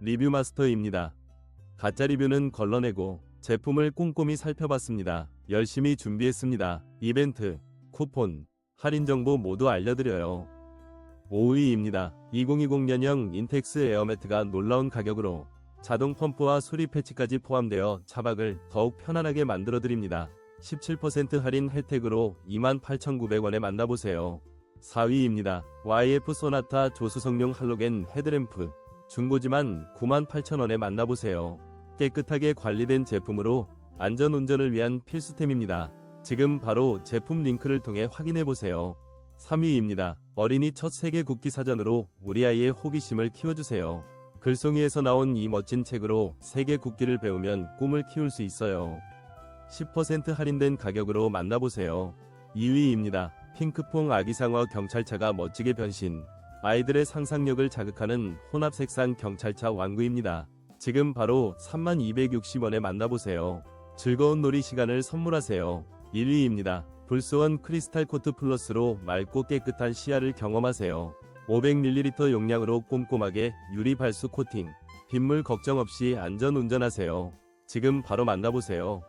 리뷰 마스터입니다. 가짜 리뷰는 걸러내고 제품을 꼼꼼히 살펴봤습니다. 열심히 준비했습니다. 이벤트, 쿠폰, 할인 정보 모두 알려드려요. 5위입니다. 2020년형 인텍스 에어매트가 놀라운 가격으로 자동 펌프와 수리 패치까지 포함되어 차박을 더욱 편안하게 만들어드립니다. 17% 할인 혜택으로 28,900원에 만나보세요. 4위입니다. YF 소나타 조수성용 할로겐 헤드램프 중고지만 98,000원에 만나보세요. 깨끗하게 관리된 제품으로 안전운전을 위한 필수템입니다. 지금 바로 제품 링크를 통해 확인해보세요. 3위입니다. 어린이 첫 세계 국기 사전으로 우리 아이의 호기심을 키워주세요. 글송이에서 나온 이 멋진 책으로 세계 국기를 배우면 꿈을 키울 수 있어요. 10% 할인된 가격으로 만나보세요. 2위입니다. 핑크퐁 아기상어 경찰차가 멋지게 변신. 아이들의 상상력을 자극하는 혼합 색상 경찰차 완구입니다. 지금 바로 3260원에 만나보세요. 즐거운 놀이 시간을 선물하세요. 1위입니다. 불소원 크리스탈 코트 플러스로 맑고 깨끗한 시야를 경험하세요. 500ml 용량으로 꼼꼼하게 유리 발수 코팅. 빗물 걱정 없이 안전 운전하세요. 지금 바로 만나보세요.